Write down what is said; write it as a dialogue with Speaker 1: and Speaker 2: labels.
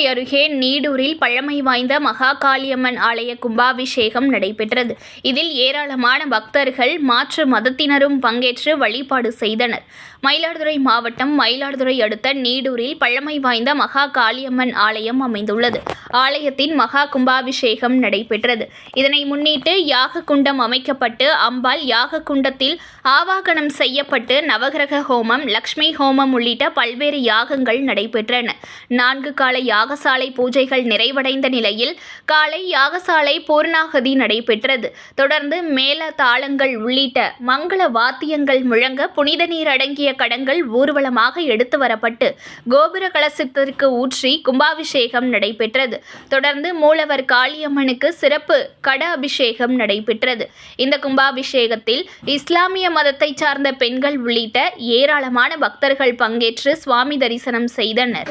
Speaker 1: அருகே நீடூரில் பழமை வாய்ந்த மகா காளியம்மன் ஆலய கும்பாபிஷேகம் நடைபெற்றது. இதில் ஏராளமான பக்தர்கள் மாற்று மதத்தினரும் பங்கேற்று வழிபாடு செய்தனர். மயிலாடுதுறை மாவட்டம் மயிலாடுதுறை அடுத்த நீடூரில் பழமை வாய்ந்த மகா காளியம்மன் ஆலயம் அமைந்துள்ளது. ஆலயத்தின் மகா கும்பாபிஷேகம் நடைபெற்றது. இதனை முன்னிட்டு யாக குண்டம் அமைக்கப்பட்டு அம்பாள் யாக குண்டத்தில் ஆவாகனம் செய்யப்பட்டு நவகிரக ஹோமம் லக்ஷ்மி ஹோமம் உள்ளிட்ட பல்வேறு யாகங்கள் நடைபெற்றன. நான்கு கால யாகசாலை பூஜைகள் நிறைவடைந்த நிலையில் காலை யாகசாலை பூர்ணாகதி நடைபெற்றது. தொடர்ந்து மேல தாளங்கள் உள்ளிட்ட மங்கள வாத்தியங்கள் முழங்க புனித நீர் அடங்கிய கடங்கள் ஊர்வலமாக எடுத்து வரப்பட்டு கோபுர கலசத்திற்கு ஊற்றி கும்பாபிஷேகம் நடைபெற்றது. தொடர்ந்து மூலவர் காளியம்மனுக்கு சிறப்பு கட அபிஷேகம் நடைபெற்றது. இந்த கும்பாபிஷேகத்தில் இஸ்லாமிய மதத்தை சார்ந்த பெண்கள் உள்ளிட்ட ஏராளமான பக்தர்கள் பங்கேற்று சுவாமி தரிசனம் செய்தனர்.